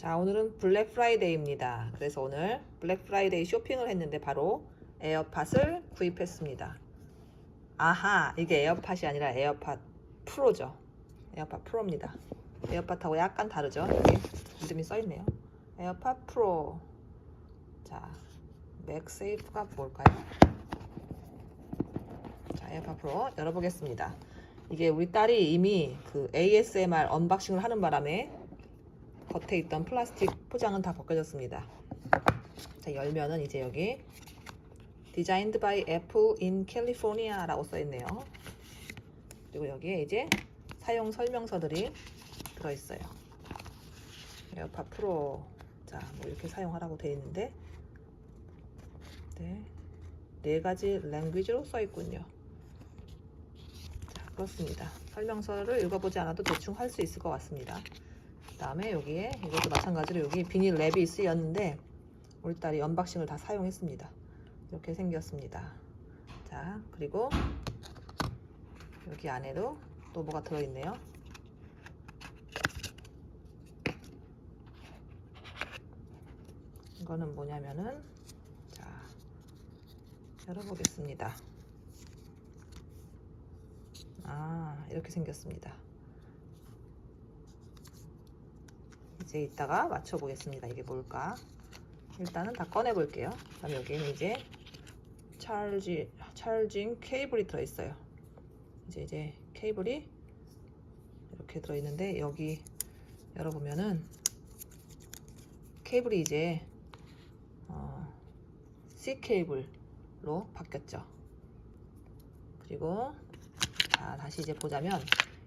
자, 오늘은 블랙 프라이데이입니다. 그래서 오늘 블랙 프라이데이 쇼핑을 했는데 바로 에어팟을 구입했습니다. 아하, 이게 에어팟이 아니라 에어팟 프로죠. 에어팟 프로입니다. 에어팟하고 약간 다르죠? 여기 이름이 써 있네요. 에어팟 프로. 자, 맥세이프가 뭘까요? 자, 에어팟 프로 열어보겠습니다. 이게 우리 딸이 이미 그 ASMR 언박싱을 하는 바람에 겉에 있던 플라스틱 포장은 다 벗겨졌습니다. 자, 열면은 이제 여기 Designed by Apple in California라고 써 있네요. 그리고 여기에 이제 사용 설명서들이 들어 있어요. 에어팟 프로 자, 뭐 이렇게 사용하라고 되어 있는데 네. 네 가지 랭귀지로 써 있군요. 자, 그렇습니다. 설명서를 읽어보지 않아도 대충 할 수 있을 것 같습니다. 그 다음에 여기에 이것도 마찬가지로 여기 비닐 랩이 쓰였는데 우리 딸이 언박싱을 다 사용했습니다. 이렇게 생겼습니다. 자, 그리고 여기 안에도 또 뭐가 들어있네요. 이거는 뭐냐면은 자 열어보겠습니다. 아 이렇게 생겼습니다. 이제 이따가 맞춰보겠습니다. 이게 뭘까? 일단은 다 꺼내 볼게요. 그다음 여기는 이제 찰지 찰징 케이블이 들어 있어요. 이제 이제 케이블이 이렇게 들어 있는데 여기 열어보면은 케이블이 이제 어, C 케이블로 바뀌었죠. 그리고 자 다시 이제 보자면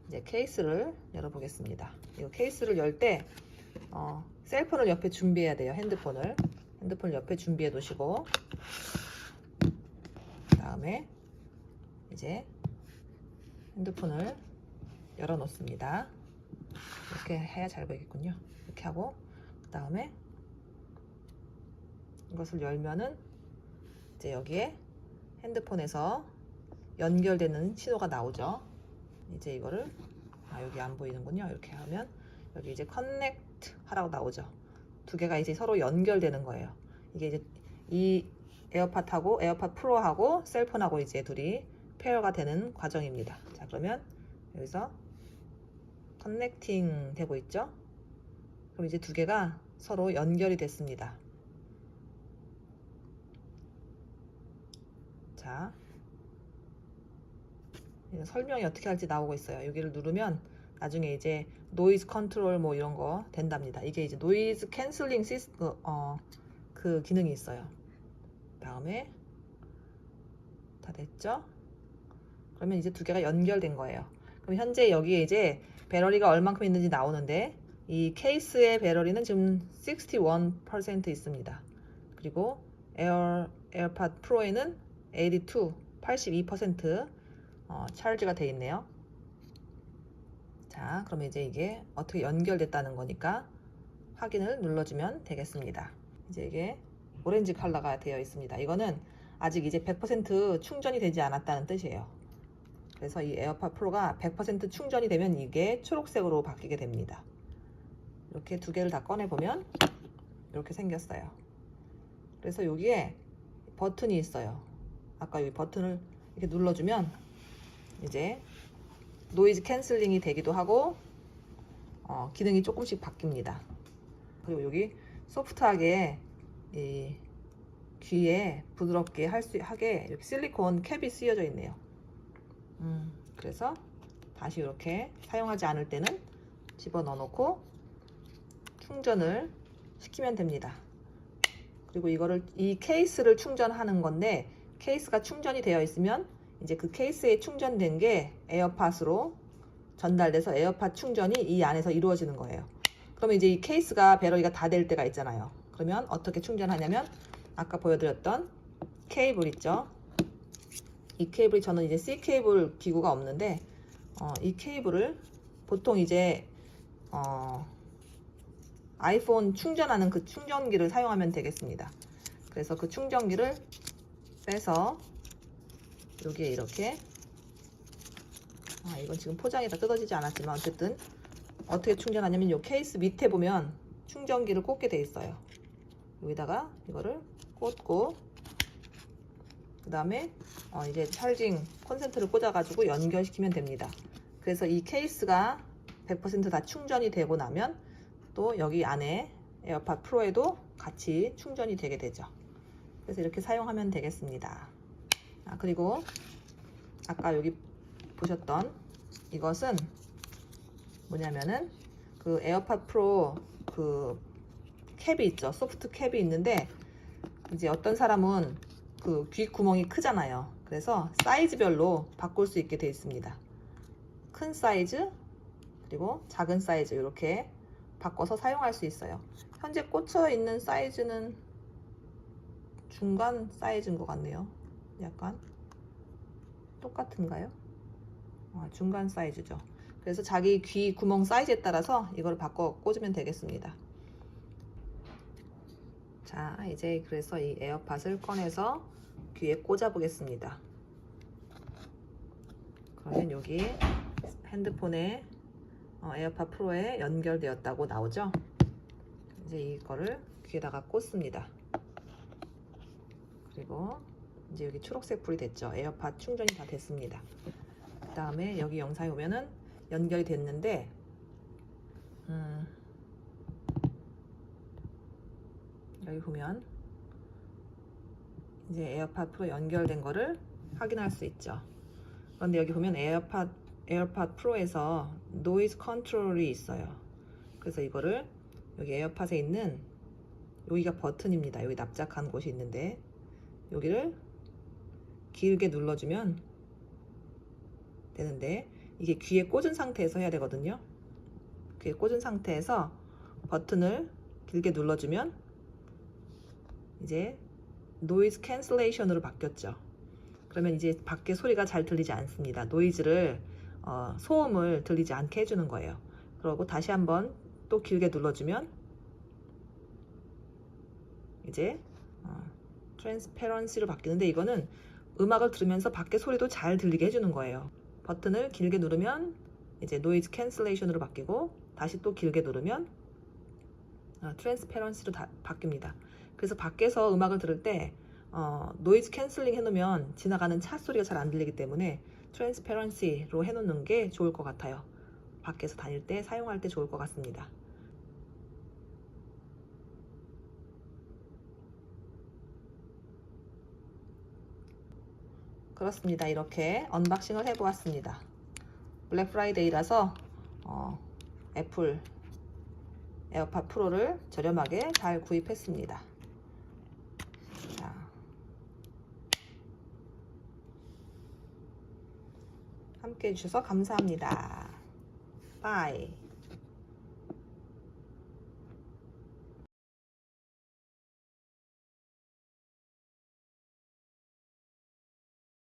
이제 케이스를 열어보겠습니다. 이 케이스를 열 때 어, 셀폰을 옆에 준비해야 돼요. 핸드폰을 핸드폰을 옆에 준비해 놓으시고 다음에 이제 핸드폰을 열어 놓습니다. 이렇게 해야 잘 보이겠군요. 이렇게 하고 그 다음에 이것을 열면은 이제 여기에 핸드폰에서 연결되는 신호가 나오죠. 이제 이거를 아 여기 안 보이는군요. 이렇게 하면 여기 이제 커넥 트 하라고 나오죠. 두 개가 이제 서로 연결되는 거예요. 이게 이제 이 에어팟하고 에어팟 프로하고 셀폰하고 이제 둘이 페어가 되는 과정입니다. 자 그러면 여기서 커넥팅 되고 있죠. 그럼 이제 두 개가 서로 연결이 됐습니다. 자, 설명이 어떻게 할지 나오고 있어요. 여기를 누르면 나중에 이제 노이즈 컨트롤 뭐 이런 거 된답니다. 이게 이제 노이즈 캔슬링 시스 어, 그 기능이 있어요. 다음에 다 됐죠? 그러면 이제 두 개가 연결된 거예요. 그럼 현재 여기에 이제 배터리가 얼만큼 있는지 나오는데 이 케이스의 배터리는 지금 61% 있습니다. 그리고 에어 에어팟 프로에는 82, 82% 어, 찰지가 돼 있네요. 자, 그러면 이제 이게 어떻게 연결됐다는 거니까 확인을 눌러주면 되겠습니다. 이제 이게 오렌지 컬러가 되어 있습니다. 이거는 아직 이제 100% 충전이 되지 않았다는 뜻이에요. 그래서 이 에어팟 프로가 100% 충전이 되면 이게 초록색으로 바뀌게 됩니다. 이렇게 두 개를 다 꺼내 보면 이렇게 생겼어요. 그래서 여기에 버튼이 있어요. 아까 이 버튼을 이렇게 눌러주면 이제 노이즈 캔슬링이 되기도 하고 어, 기능이 조금씩 바뀝니다. 그리고 여기 소프트하게 이 귀에 부드럽게 할 수 하게 이렇게 실리콘 캡이 쓰여져 있네요. 음, 그래서 다시 이렇게 사용하지 않을 때는 집어 넣어 놓고 충전을 시키면 됩니다. 그리고 이거를 이 케이스를 충전하는 건데 케이스가 충전이 되어 있으면 이제 그 케이스에 충전된 게 에어팟으로 전달돼서 에어팟 충전이 이 안에서 이루어지는 거예요. 그러면 이제 이 케이스가 배터리가 다 될 때가 있잖아요. 그러면 어떻게 충전하냐면 아까 보여드렸던 케이블 있죠. 이 케이블이 저는 이제 C 케이블 기구가 없는데 어, 이 케이블을 보통 이제 어, 아이폰 충전하는 그 충전기를 사용하면 되겠습니다. 그래서 그 충전기를 빼서 여기에 이렇게 아 이건 지금 포장이 다 뜯어지지 않았지만 어쨌든 어떻게 충전하냐면 이 케이스 밑에 보면 충전기를 꽂게 돼 있어요. 여기다가 이거를 꽂고 그 다음에 어, 이제 찰징 콘센트를 꽂아가지고 연결시키면 됩니다. 그래서 이 케이스가 100%다 충전이 되고 나면 또 여기 안에 에어팟 프로에도 같이 충전이 되게 되죠. 그래서 이렇게 사용하면 되겠습니다. 아, 그리고 아까 여기 보셨던 이것은 뭐냐면은 그 에어팟 프로 그 캡이 있죠. 소프트 캡이 있는데 이제 어떤 사람은 그 귀 구멍이 크잖아요. 그래서 사이즈별로 바꿀 수 있게 되어 있습니다. 큰 사이즈 그리고 작은 사이즈 이렇게 바꿔서 사용할 수 있어요. 현재 꽂혀 있는 사이즈는 중간 사이즈인 것 같네요. 약간 똑같은가요? 아, 중간 사이즈죠. 그래서 자기 귀 구멍 사이즈에 따라서 이걸 바꿔 꽂으면 되겠습니다. 자, 이제 그래서 이 에어팟을 꺼내서 귀에 꽂아 보겠습니다. 그러면 여기 핸드폰에 어, 에어팟 프로에 연결되었다고 나오죠? 이제 이거를 귀에다가 꽂습니다. 그리고 이제 여기 초록색 불이 됐죠? 에어팟 충전이 다 됐습니다. 그 다음에 여기 영상에 오면은 연결이 됐는데 음, 여기 보면 이제 에어팟 프로 연결된 거를 확인할 수 있죠. 그런데 여기 보면 에어팟 에어팟 프로에서 노이즈 컨트롤이 있어요. 그래서 이거를 여기 에어팟에 있는 여기가 버튼입니다. 여기 납작한 곳이 있는데 여기를 길게 눌러주면 되는데 이게 귀에 꽂은 상태에서 해야 되거든요. 귀에 꽂은 상태에서 버튼을 길게 눌러주면 이제 노이즈 캔슬레이션으로 바뀌었죠. 그러면 이제 밖에 소리가 잘 들리지 않습니다. 노이즈를 어, 소음을 들리지 않게 해주는 거예요. 그리고 다시 한번 또 길게 눌러주면 이제 어, 트랜스페런시로 바뀌는데 이거는 음악을 들으면서 밖에 소리도 잘 들리게 해주는 거예요. 버튼을 길게 누르면 이제 노이즈 캔슬레이션으로 바뀌고 다시 또 길게 누르면 어, 트랜스페런시로 다, 바뀝니다. 그래서 밖에서 음악을 들을 때 어, 노이즈 캔슬링 해놓으면 지나가는 차 소리가 잘 안 들리기 때문에 트랜스페런시로 해놓는 게 좋을 것 같아요. 밖에서 다닐 때 사용할 때 좋을 것 같습니다. 그렇습니다. 이렇게 언박싱을 해보았습니다. 블랙 프라이데이라서 어, 애플 에어팟 프로를 저렴하게 잘 구입했습니다. 자, 함께 해주셔서 감사합니다. 바이.